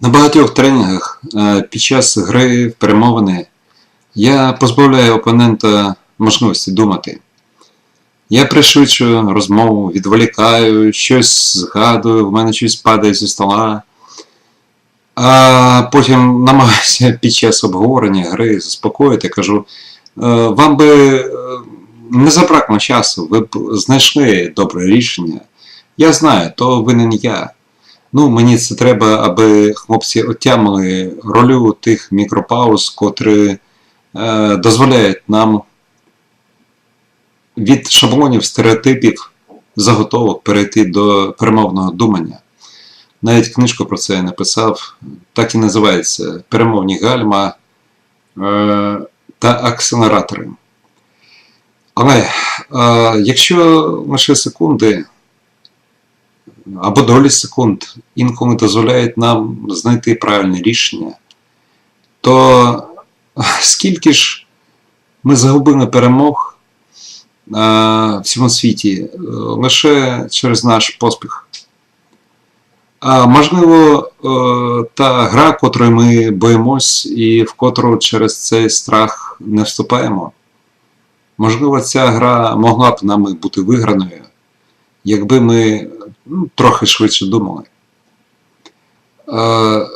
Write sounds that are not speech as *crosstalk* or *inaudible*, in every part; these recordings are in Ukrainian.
На багатьох тренінгах е, під час гри в перемовини я позбавляю опонента можливості думати. Я пришвидшую розмову, відволікаю, щось згадую, в мене щось падає зі стола. А потім намагаюся *laughs* під час обговорення гри заспокоїти, кажу, «Е, вам би е, не забракло часу, ви б знайшли добре рішення. Я знаю, то винен я. Ну, мені це треба, аби хлопці отямили ролю тих мікропауз, котрі е, дозволяють нам від шаблонів, стереотипів, заготовок перейти до перемовного думання. Навіть книжку про це я написав, так і називається Перемовні гальма е, та акселератори. Але е, якщо лише секунди або долі секунд інколи дозволяють нам знайти правильне рішення, то *laughs* скільки ж ми загубили перемог в цьому світі лише через наш поспіх. А можливо, та гра, котрою ми боїмось і в котру через цей страх не вступаємо. Можливо, ця гра могла б нами бути виграною, якби ми ну, трохи швидше думали. Е,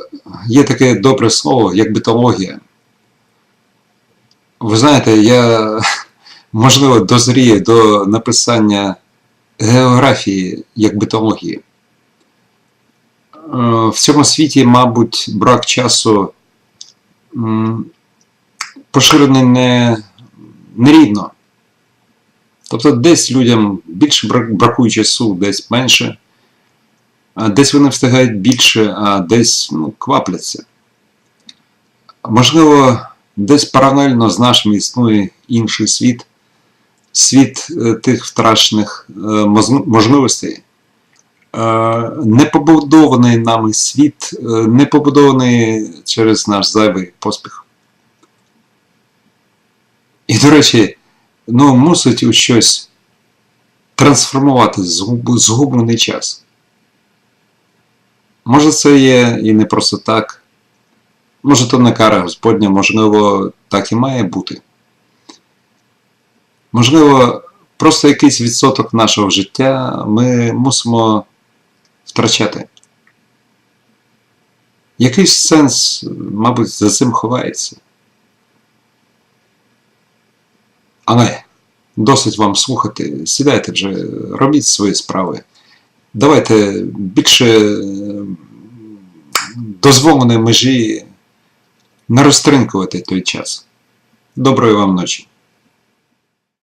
є таке добре слово, як бітологія. Ви знаєте, я, *laughs* можливо, дозрію до написання географії як бітології. Е, в цьому світі, мабуть, брак часу поширений не, нерівно. Тобто десь людям більше бракує часу, десь менше. А десь вони встигають більше, а десь ну, квапляться. Можливо, десь паралельно з нашим існує інший світ, світ е, тих втрачених е, можливостей. Е, Не побудований нами світ, не побудований через наш зайвий поспіх. І, до речі, ну, мусить у щось трансформувати згублений час. Може, це є і не просто так. Може, то не кара Господня, можливо, так і має бути. Можливо, просто якийсь відсоток нашого життя ми мусимо втрачати. Якийсь сенс, мабуть, за цим ховається. Але досить вам слухати, сідайте вже, робіть свої справи. Давайте більше е, дозволеної межі не розтринкувати той час. Доброї вам ночі.